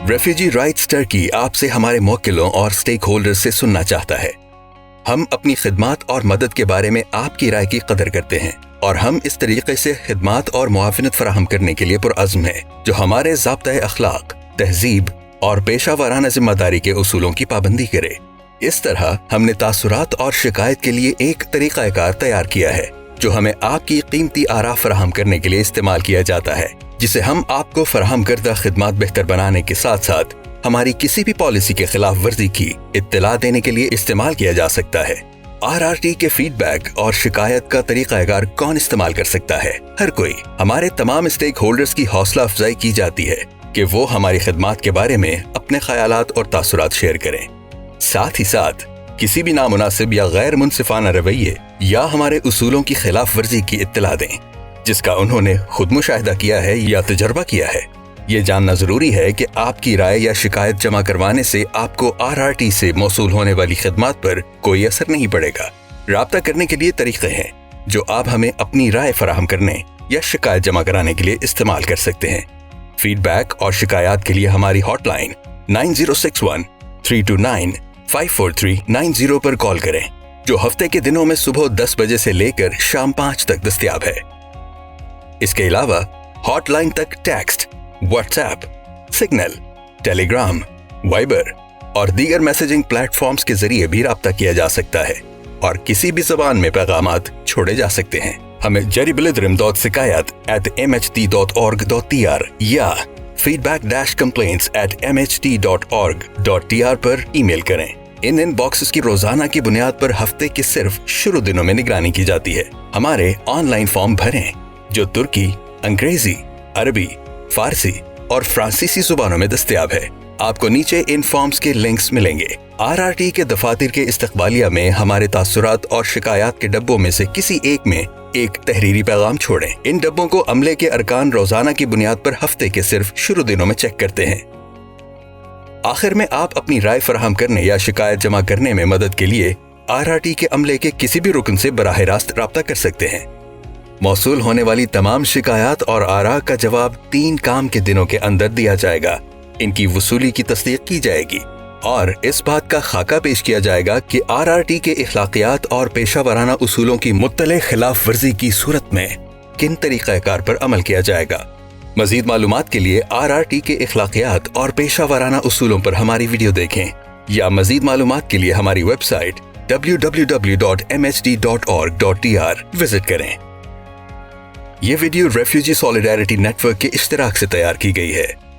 Refugee rights Turkey आपसे हमारे मोकिलों और स्टेक होल्डर से सुनना चाहता है। हम अपनी खिदमत और मदद के बारे में आपकी राय की कदर करते हैं और हम इस तरीके से खिदमत और मुआवनत फराहम करने के लिए पुरज़म है, जो हमारे जबता अखलाक, तहजीब और पेशा वाराना ज़िम्मेदारी के असूलों की पाबंदी करे। इस तरह हमने तासुरात और शिकायत के लिए एक तरीक़ाकार तैयार किया है, जो हमें आपकी कीमती आरा फराहम करने के लिए इस्तेमाल किया जाता है। जिसे हम आपको फराहम करदा खिदमत बेहतर बनाने के साथ साथ हमारी किसी भी पॉलिसी के खिलाफ वर्जी की इत्तला देने के लिए इस्तेमाल किया जा सकता है। आर आर टी के फीडबैक और शिकायत का तरीका कौन इस्तेमाल कर सकता है? हर कोई। हमारे तमाम स्टेक होल्डर्स की हौसला अफजाई की जाती है कि वो हमारी खदमात के बारे में अपने ख्याल और तासुरात शेयर करें। साथ ही साथ, किसी भी नामुनासिब या गैर मुनसिफाना रवैये या हमारे उसूलों की खिलाफ वर्जी की इतला दें। जिसका उन्होंने खुद मुशाहिदा किया है या तजर्बा किया है। ये जानना ज़रूरी है कि आपकी राय या शिकायत जमा करवाने से आपको आर आर टी से मौसू होने वाली खदमात पर कोई असर नहीं पड़ेगा। रबता करने के लिए तरीके हैं, जो आप हमें अपनी राय फराहम करने या शिकायत जमा कराने के लिए इस्तेमाल कर सकते हैं। फीडबैक और शिकायत के लिए हमारी hotline nine zero six one three two nine five four three nine zero पर कॉल करें, जो हफ़्ते के दिनों में सुबह दस बजे से लेकर शाम पाँच तक दस्तियाब है। इसके अलावा हॉटलाइन तक text WhatsApp Signal Telegram Viber और दीगर मैसेजिंग प्लेटफॉर्म्स के ज़रिए भी रब्ता किया जा सकता है और किसी भी जबान में पैगाम छोड़े जा सकते हैं। हमें आर या आर पर मेल करें। इन इन बॉक्सेस की रोज़ाना की बुनियाद पर हफ़्ते के सिर्फ़ शुरू दिनों में निगरानी की जाती है। हमारे ऑनलाइन फॉर्म भरें। जो तुर्की, अंग्रेज़ी, अरबी, फारसी और फ्रांसीसी जुबानों में दस्तियाब है। आपको नीचे इन फॉर्म्स के लिंक्स मिलेंगे। आर आर टी के दफातर के इस्तकबालिया में हमारे तासुरात और शिकायत के डब्बों में से किसी एक में एक तहरीरी पैगाम छोड़ें। इन डब्बों को अमले के अरकान रोज़ाना की बुनियाद पर हफ़्ते के सिर्फ़ शुरू दिनों में चेक करते हैं। आखिर में आप अपनी राय फराहम करने या शिकायत जमा करने में मदद के लिए आर आर टी के अमले के किसी भी रुकन से बराह रास्त रबता कर सकते हैं। मौसू होने वाली तमाम शिकायत और आरा का जवाब तीन काम के दिनों के अंदर दिया जाएगा। इनकी वसूली की तस्दीक की जाएगी और इस बात का खाका पेश किया जाएगा कि आर आर टी के अखलाकियात और पेशा वाराना उसूलों की मुतल खिलाफ वर्जी की सूरत में किन तरीक़ाकार पर अमल किया जाएगा। मजीद मालूम के लिए आर आर टी के अखलाकियात और पेशा वाराना उसूलों पर हमारी वीडियो देखें या मजीद मालूम के लिए हमारी website W W W dot M H D dot org dot T R visit करें। ये वीडियो रेफ्यूजी सॉलिडारिटी नेटवर्क के इश्तराक से तैयार की गई है।